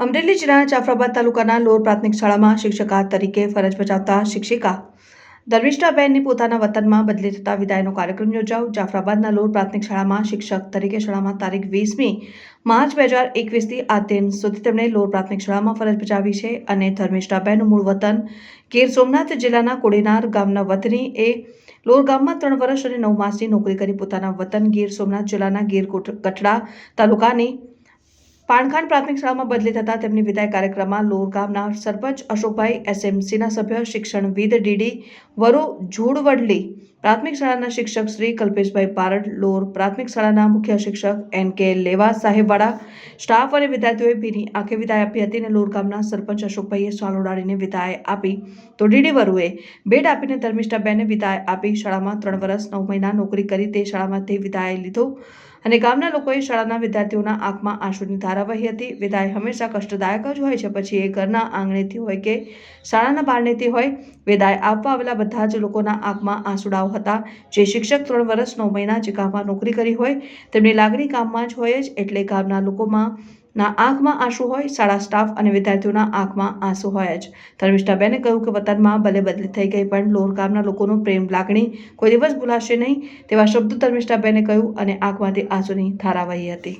અમરેલી જિલ્લાના જાફરાબાદ તાલુકાના લોર પ્રાથમિક શાળામાં શિક્ષકા તરીકે ફરજ બજાવતા શિક્ષિકા ધર્મિષ્ઠાબહેનની પોતાના વતનમાં બદલી થતા વિદાયનો કાર્યક્રમ યોજાયો. જાફરાબાદના લોર પ્રાથમિક શાળામાં શિક્ષક તરીકે શાળામાં તારીખ વીસમી માર્ચ બે હજાર એકવીસથી આ દિન સુધી તેમણે લોર પ્રાથમિક શાળામાં ફરજ બજાવી છે અને ધર્મિષ્ઠાબેનનું મૂળ વતન ગીર સોમનાથ જિલ્લાના કોડીનાર ગામના વતની એ લોર ગામમાં ત્રણ વર્ષ અને નવ માસની નોકરી કરી પોતાના વતન ગીર સોમનાથ જિલ્લાના ગીર કોઠ કઠડા તાલુકાની પાણખાન પ્રાથમિક શાળામાં બદલી થતા તેમની વિદાય કાર્યક્રમમાં લોર ગામના સરપંચ અશોકભાઈ એસએમસીના સભ્ય, શિક્ષણવિદ ડીડી વરુ ઝુડવડલી, પ્રાથમિક શાળાના શિક્ષક શ્રી કલ્પેશભાઈ પારડ, લોર પ્રાથમિક શાળાના મુખ્ય શિક્ષક એન કે લેવા સાહેબવાળા, સ્ટાફ અને વિદ્યાર્થીઓએ ભીની આંખે વિદાય આપી હતી અને લોર ગામના સરપંચ અશોકભાઈએ શાલ ઉડાડીને વિદાય આપી. તો ડીડી વરુએ ભેટ આપીને ધર્મિષ્ઠાબેને વિદાય આપી શાળામાં ત્રણ વર્ષ નવ મહિના નોકરી કરી તે શાળામાંથી વિદાય લીધો. અને ગામના લોકોએ શાળાના વિદ્યાર્થીઓના આંખમાં આંસુની ધારા વહી હતી. વિદાય હંમેશા કષ્ટદાયક જ હોય છે. પછી એ ઘરના આંગણેથી હોય કે શાળાના બારણેથી હોય, વિદાય આપવા આવેલા બધા જ લોકોના આંખમાં આંસુડાઓ હતા. જે શિક્ષક ત્રણ વર્ષ, નવ મહિના જે ગામમાં નોકરી કરી હોય, તેમની લાગણી ગામમાં જ હોય જ, એટલે ગામના લોકોમાં ના આંખમાં આંસુ હોય, શાળા સ્ટાફ અને વિદ્યાર્થીઓના આંખમાં આંસુ હોય જ. ધર્મિષ્ઠાબેને કહ્યું કે વતનમાં ભલે બદલી થઈ ગઈ, પણ લોર ગામના લોકોનો પ્રેમ લાગણી કોઈ દિવસ ભૂલાશે નહીં તેવા શબ્દો ધર્મિષ્ઠાબેને કહ્યું અને આંખમાંથી આંસુની ધારા વહી હતી.